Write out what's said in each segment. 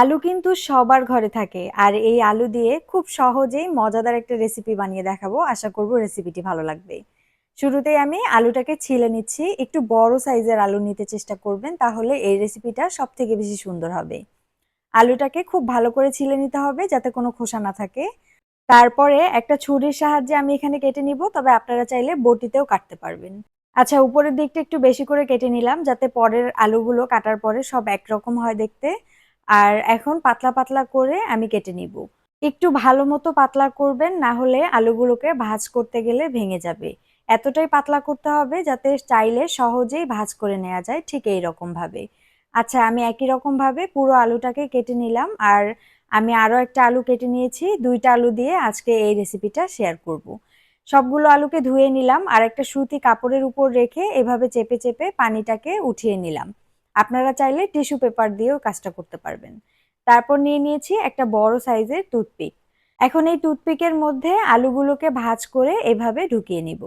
আলু কিন্তু সবার ঘরে থাকে। আর এই আলু দিয়ে খুব সহজেই মজাদার একটা রেসিপি বানিয়ে দেখাবো। আশা করব রেসিপিটি ভালো লাগবে। শুরুতেই আমি আলুটাকে ছিলে নিচ্ছি। একটু বড় সাইজের আলু নিতে চেষ্টা করবেন, তাহলে এই রেসিপিটা সব থেকে বেশি সুন্দর হবে। আলুটাকে খুব ভালো করে ছিলে নিতে হবে যাতে কোনো খোসা না থাকে। তারপরে একটা ছুরির সাহায্যে আমি এখানে কেটে নিব, তবে আপনারা চাইলে বটিতেও কাটতে পারবেন। আচ্ছা উপরের দিকটা একটু বেশি করে কেটে নিলাম, যাতে পরের আলুগুলো কাটার পরে সব একরকম হয় দেখতে। আর এখন পাতলা পাতলা করে আমি কেটে নিব। একটু ভালো মতো পাতলা করবেন, না হলে আলুগুলোকে ভাজ করতে গেলে ভেঙে যাবে। এতটাই পাতলা করতে হবে যাতে চাইলে সহজেই ভাজ করে নেওয়া যায় ঠিক এই রকম ভাবে। আচ্ছা আমি একই রকম ভাবে পুরো আলুটাকে কেটে নিলাম আর আমি আরও একটা আলু কেটে নিয়েছি। দুইটা আলু দিয়ে আজকে এই রেসিপিটা শেয়ার করব। সবগুলো আলুকে ধুয়ে নিলাম আর একটা সুতি কাপড়ের উপর রেখে এভাবে চেপে চেপে পানিটাকে উঠিয়ে নিলাম। আপনারা চাইলে টিস্যু পেপার দিয়েও কাজটা করতে পারবেন। তারপর নিয়ে নিয়েছি একটা বড় সাইজের টুথপিক। এখন এই টুথপিকের মধ্যে আলুগুলোকে ভাজ করে এভাবে ঢুকিয়ে নিব।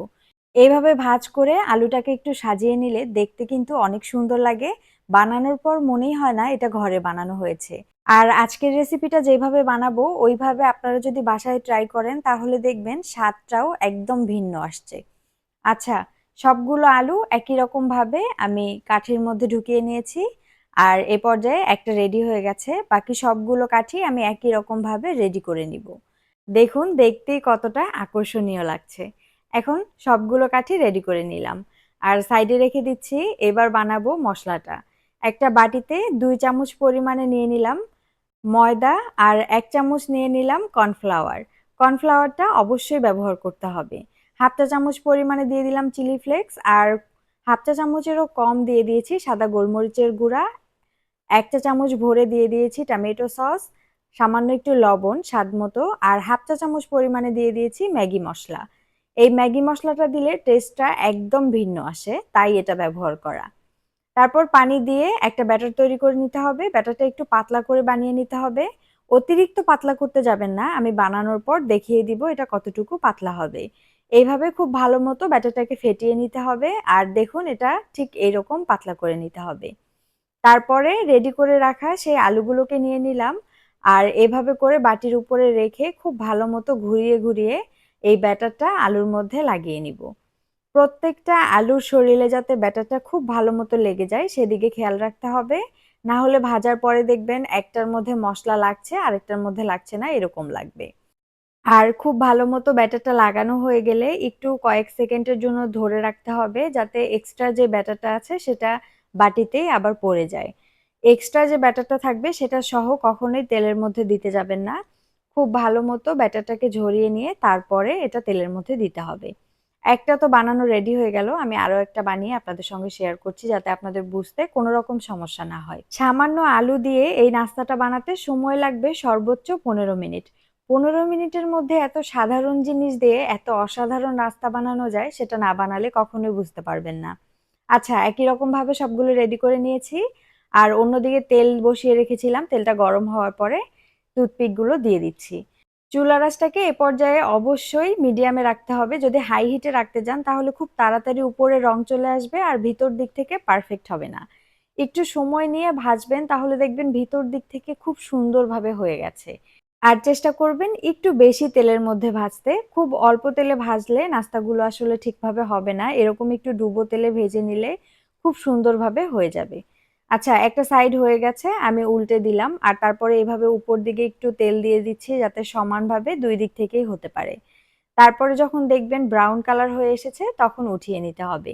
এইভাবে ভাজ করে আলুটাকে একটু সাজিয়ে নিলে দেখতে কিন্তু অনেক সুন্দর লাগে। বানানোর পর মনেই হয় না এটা ঘরে বানানো হয়েছে। আর আজকের রেসিপিটা যেভাবে বানাবো, ওইভাবে আপনারা যদি বাসায় ট্রাই করেন তাহলে দেখবেন স্বাদটাও একদম ভিন্ন আসছে। আচ্ছা সবগুলো আলু একই রকম ভাবে আমি কাঠির মধ্যে ঢুকিয়ে নিয়েছি। আর এ পর্যায়ে একটা রেডি হয়ে গেছে। বাকি সবগুলো কাঠি আমি একই রকম ভাবে রেডি করে নিব। দেখুন, দেখতেই কতটা আকর্ষণীয় লাগছে। এখন সবগুলো কাঠি রেডি করে নিলাম। আর সাইডে রেখে দিচ্ছি, এবার বানাবো মশলাটা। একটা বাটিতে দুই চামচ পরিমাণে নিয়ে নিলাম ময়দা আর এক চামচ নিয়ে নিলাম কর্নফ্লাওয়ার। কর্নফ্লাওয়ারটা অবশ্যই ব্যবহার করতে হবে। হাফ চা চামচ পরিমাণে দিয়ে দিলাম চিলি ফ্লেক্স আর হাফ চা চামচেরও কম দিয়ে দিয়েছি সাদা গোলমরিচের গুঁড়া। এক চা চামচ ভরে দিয়ে দিয়েছি টমেটো সস, সামান্য একটু লবণ স্বাদ মতো আর হাফ চা চামচ পরিমাণে দিয়ে দিয়েছি ম্যাগি মশলা। এই ম্যাগি মশলাটা দিলে টেস্টটা একদম ভিন্ন আসে, তাই এটা ব্যবহার করা। তারপর পানি দিয়ে একটা ব্যাটার তৈরি করে নিতে হবে, ব্যাটারটা একটু পাতলা করে বানিয়ে নিতে হবে। অতিরিক্ত পাতলা করতে যাবেন না, আমি বানানোর পর দেখিয়ে দিব এটা কতটুকু পাতলা হবে। এইভাবে খুব ভালো মতো ব্যাটারটাকে ফেটিয়ে নিতে হবে। আর দেখুন, এটা ঠিক এইরকম পাতলা করে নিতে হবে। তারপরে রেডি করে রাখা সেই আলুগুলোকে নিয়ে নিলাম। আর এভাবে করে বাটির উপরে রেখে খুব ভালো মতো ঘুরিয়ে ঘুরিয়ে এই ব্যাটারটা আলুর মধ্যে লাগিয়ে নিব। প্রত্যেকটা আলুর শরীরে যাতে ব্যাটারটা খুব ভালো মতো লেগে যায়, সেদিকে খেয়াল রাখতে হবে। না হলে ভাজার পরে দেখবেন একটার মধ্যে মশলা লাগছে, আরেকটার মধ্যে লাগছে না, এরকম লাগবে। আর খুব ভালো মতো ব্যাটারটা লাগানো হয়ে গেলে একটু কয়েক সেকেন্ডের জন্য ধরে রাখতে হবে যাতে এক্সট্রা যে ব্যাটারটা আছে সেটা বাটিতেই আবার পড়ে যায়। এক্সট্রা যে ব্যাটারটা থাকবে সেটা সহ কখনোই তেলের মধ্যে দিতে যাবেন না। খুব ভালো মতো ব্যাটারটাকে ঝরিয়ে নিয়ে তারপরে এটা তেলের মধ্যে দিতে হবে। একটা তো বানানো রেডি হয়ে গেল, আমি আরও একটা বানিয়ে আপনাদের সঙ্গে শেয়ার করছি যাতে আপনাদের বুঝতে কোনো রকম সমস্যা না হয়। সামান্য আলু দিয়ে এই নাস্তাটা বানাতে সময় লাগবে সর্বোচ্চ পনেরো মিনিট। পনেরো মিনিটের মধ্যে এত সাধারণ জিনিস দিয়ে এত অসাধারণ নাস্তা বানানো যায়, সেটা না বানালে কখনোই বুঝতে পারবেন না। আচ্ছা একই রকম ভাবে সবগুলো রেডি করে নিয়েছি। আর অন্যদিকে তেল বসিয়ে রেখেছিলাম, তেলটা গরম হওয়ার পরে টুথপিকগুলো দিয়ে দিচ্ছি। চুলা রাসটাকে এ পর্যায়ে অবশ্যই মিডিয়ামে রাখতে হবে। যদি হাই হিটে রাখতে যান, তাহলে খুব তাড়াতাড়ি উপরে রং চলে আসবে আর ভিতর দিক থেকে পারফেক্ট হবে না। একটু সময় নিয়ে ভাজবেন, তাহলে দেখবেন ভিতর দিক থেকে খুব সুন্দরভাবে হয়ে গেছে। আর চেষ্টা করবেন একটু বেশি তেলের মধ্যে ভাজতে। খুব অল্প তেলে ভাজলে নাস্তাগুলো আসলে ঠিকভাবে হবে না। এরকম একটু ডুবো তেলে ভেজে নিলে খুব সুন্দরভাবে হয়ে যাবে। আচ্ছা একটা সাইড হয়ে গেছে, আমি উল্টে দিলাম। আর তারপরে এভাবে উপর দিকে একটু তেল দিয়ে দিচ্ছি যাতে সমানভাবে দুই দিক থেকেই হতে পারে। তারপরে যখন দেখবেন ব্রাউন কালার হয়ে এসেছে, তখন উঠিয়ে নিতে হবে।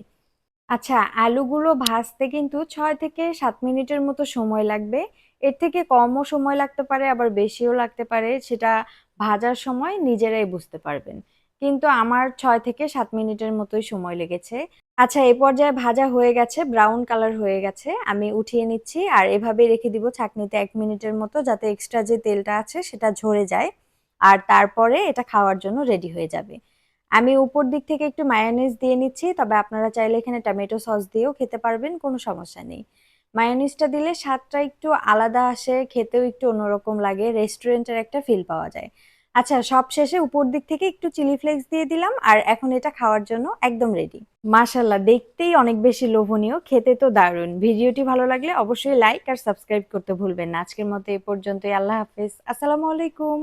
আচ্ছা আলুগুলো ভাজতে কিন্তু ছয় থেকে সাত মিনিটের মতো সময় লাগবে। এর থেকে কমও সময় লাগতে পারে, আবার বেশিও লাগতে পারে, সেটা ভাজার সময় নিজেরাই বুঝতে পারবেন। কিন্তু আমার ছয় থেকে সাত মিনিটের মতোই সময় লেগেছে। আচ্ছা এই পর্যায়ে ভাজা হয়ে গেছে ব্রাউন কালার হয়ে গেছে, আমি উঠিয়ে নিচ্ছি, আর এভাবেই রেখে দিব ছাকনিতে এক মিনিটের মতো, যাতে এক্সট্রা যে তেলটা আছে সেটা ঝরে যায়, আর তারপরে এটা খাওয়ার জন্য রেডি হয়ে যাবে। আমি উপর দিক থেকে একটু মায়োনিজ দিয়ে নিচ্ছি, তবে আপনারা চাইলে এখানে টমেটো সস দিয়েও খেতে পারবেন, কোনো সমস্যা নেই। মায়োনিজটা দিলে স্বাদটা একটু আলাদা আসে, খেতেও একটু অন্যরকম লাগে রেস্টুরেন্টের একটা ফিল পাওয়া যায়। আচ্ছা সব শেষে উপর দিক থেকে একটু চিলি ফ্লেক্স দিয়ে দিলাম, আর এখন এটা খাওয়ার জন্য একদম রেডি মাশাল্লাহ দেখতেই অনেক বেশি লোভনীয়, খেতে তো দারুণ। ভিডিওটি ভালো লাগলে অবশ্যই লাইক আর সাবস্ক্রাইব করতে ভুলবেন না। আজকের মতো এ পর্যন্তই, আল্লাহ হাফেজ। আসসালামু আলাইকুম।